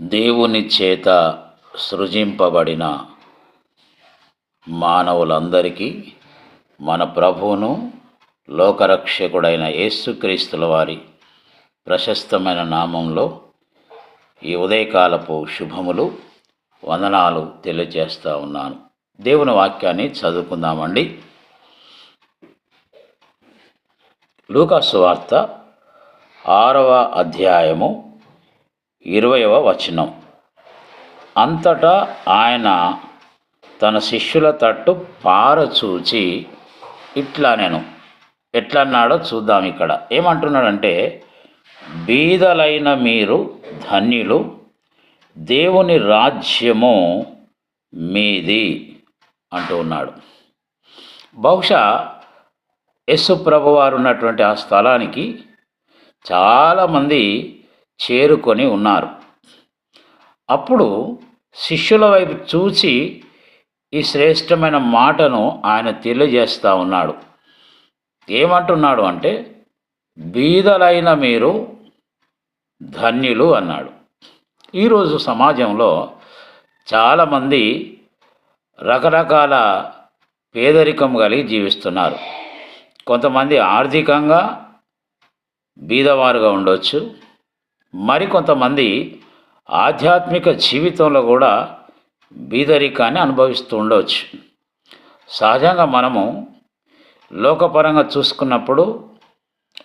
దేవుని చేత సృజింపబడిన మానవులందరికీ మన ప్రభువును లోకరక్షకుడైన యేసుక్రీస్తుల వారి ప్రశస్తమైన నామంలో ఈ ఉదయకాలపు శుభములు వందనాలు తెలియజేస్తూ ఉన్నాను. దేవుని వాక్యాన్ని చదువుకుందామండి. లూకాసు వార్త ఆరవ అధ్యాయము ఇరవయవ వచనం. అంతటా ఆయన తన శిష్యుల తట్టు పారచూచి ఇట్లా నేను ఎట్లా అన్నాడో చూద్దాం ఇక్కడ. ఏమంటున్నాడంటే బీదలైన మీరు ధన్యులు దేవుని రాజ్యము మీది అంటూ ఉన్నాడు. బహుశా యశు ప్రభువారు ఉన్నటువంటి ఆ స్థలానికి చాలామంది చేరుకొని ఉన్నారు. అప్పుడు శిష్యుల వైపు చూసి ఈ శ్రేష్టమైన మాటను ఆయన తెలియజేస్తూ ఉన్నాడు. ఏమంటున్నాడు అంటే బీదలైన మీరు ధన్యులు అన్నాడు. ఈరోజు సమాజంలో చాలామంది రకరకాల పేదరికం కలిగి జీవిస్తున్నారు. కొంతమంది ఆర్థికంగా బీదవారుగా ఉండొచ్చు మరికొంతమంది ఆధ్యాత్మిక జీవితంలో కూడా బీదరికాన్ని అనుభవిస్తూ ఉండవచ్చు. సహజంగా మనము లోకపరంగా చూసుకున్నప్పుడు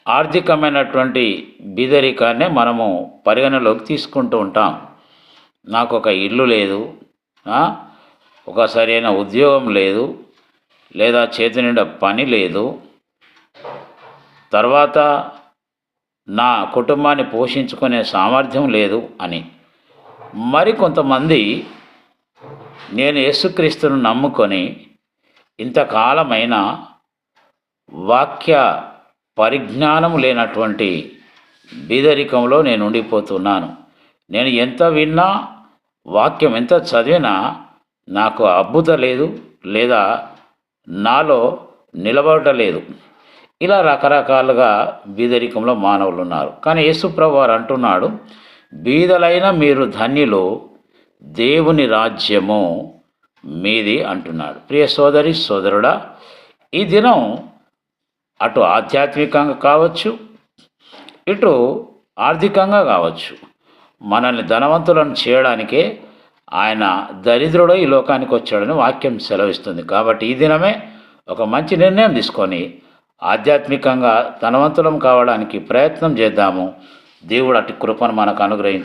ఆర్థికమైనటువంటి బీదరికాన్నే మనము పరిగణలోకి తీసుకుంటూ ఉంటాం. నాకు ఒక ఇల్లు లేదు ఒక సరైన ఉద్యోగం లేదు లేదా చేతి నిండా పని లేదు. తర్వాత నా కుటుంబాన్ని పోషించుకునే సామర్థ్యం లేదు అని. మరికొంతమంది నేను యేసుక్రీస్తును నమ్ముకొని ఇంతకాలమైన వాక్య పరిజ్ఞానం లేనటువంటి బీదరికంలో నేను ఉండిపోతున్నాను. నేను ఎంత విన్నా వాక్యం ఎంత చదివినా నాకు అబ్బుత లేదు లేదా నాలో నిలబడలేదు ఇలా రకరకాలుగా బీదరికంలో మానవులు ఉన్నారు కానీ యేసుప్రభు వారు అంటున్నాడు బీదలైన మీరు ధన్యులు దేవుని రాజ్యము మీది అంటున్నాడు. ప్రియ సోదరి సోదరుడా ఈ దినం అటు ఆధ్యాత్మికంగా కావచ్చు ఇటు ఆర్థికంగా కావచ్చు మనల్ని ధనవంతులను చేయడానికే ఆయన దరిద్రుడు ఈ లోకానికి వచ్చాడని వాక్యం సెలవిస్తుంది. కాబట్టి ఈ దినమే ఒక మంచి నిర్ణయం తీసుకొని ఆధ్యాత్మికంగా ధనవంతులం కావడానికి ప్రయత్నం చేద్దాము. దేవుడు అటు కృపను మనకు అనుగ్రహించి